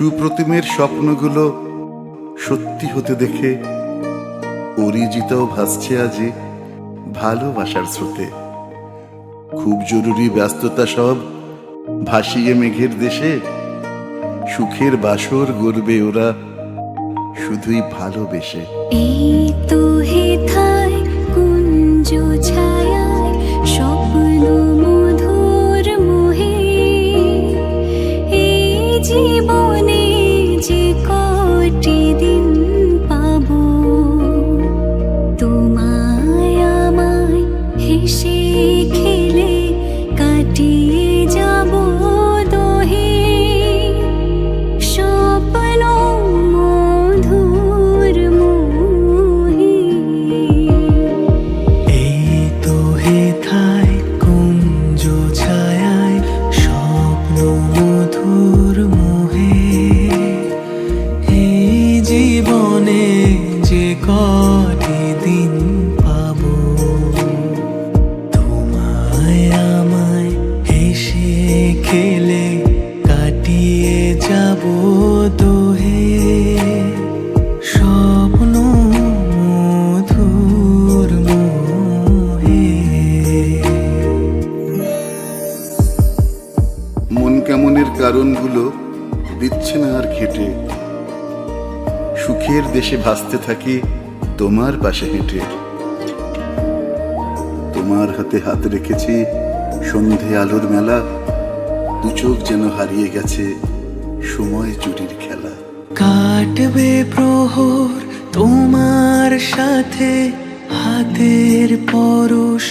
সুপ্রতিমের স্বপ্নগুলো সত্যি হতে দেখে অরিজিতাও ভাসছে আজে ভালোবাসার স্রোতে। খুব জরুরি ব্যস্ততা সব ভাসিয়ে মেঘের দেশে। সুখের বাসর গড়বে ওরা শুধুই ভালোবেসে। এই তো হেথায় কারণগুলো দিচ্ছে না আর ঘেটে। সুখের দেশে ভাসতে থাকি তোমার পাশে হেঁটে। তোমার হাতে হাত রেখেছি সন্ধে আলোর মেলা। দু চোখ যেন হারিয়ে গেছে সময় চুরির খেলা। কাটবে প্রহর তোমার সাথে হাতের পরশ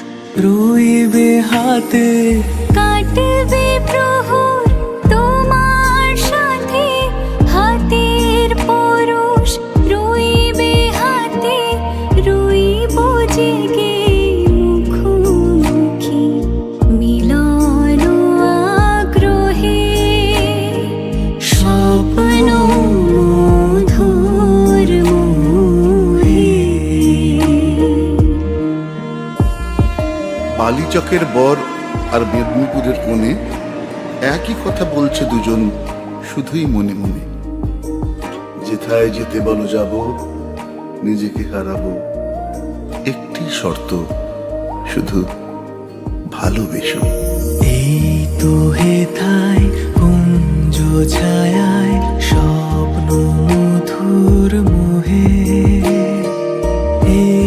রইবে হাতে। কাটবে চকের বর আর মেদিনীপুরের কোণে একই কথা বলছে দুজন শুধুই মনে মনে। যেথায় যেতে বলো যাব, নিজেকে হারাবো। একটি শর্ত, শুধু ভালোবেসো। এই তো হেথায় কুঞ্জ ছায়ায়, স্বপ্ন মধুর মোহে। এই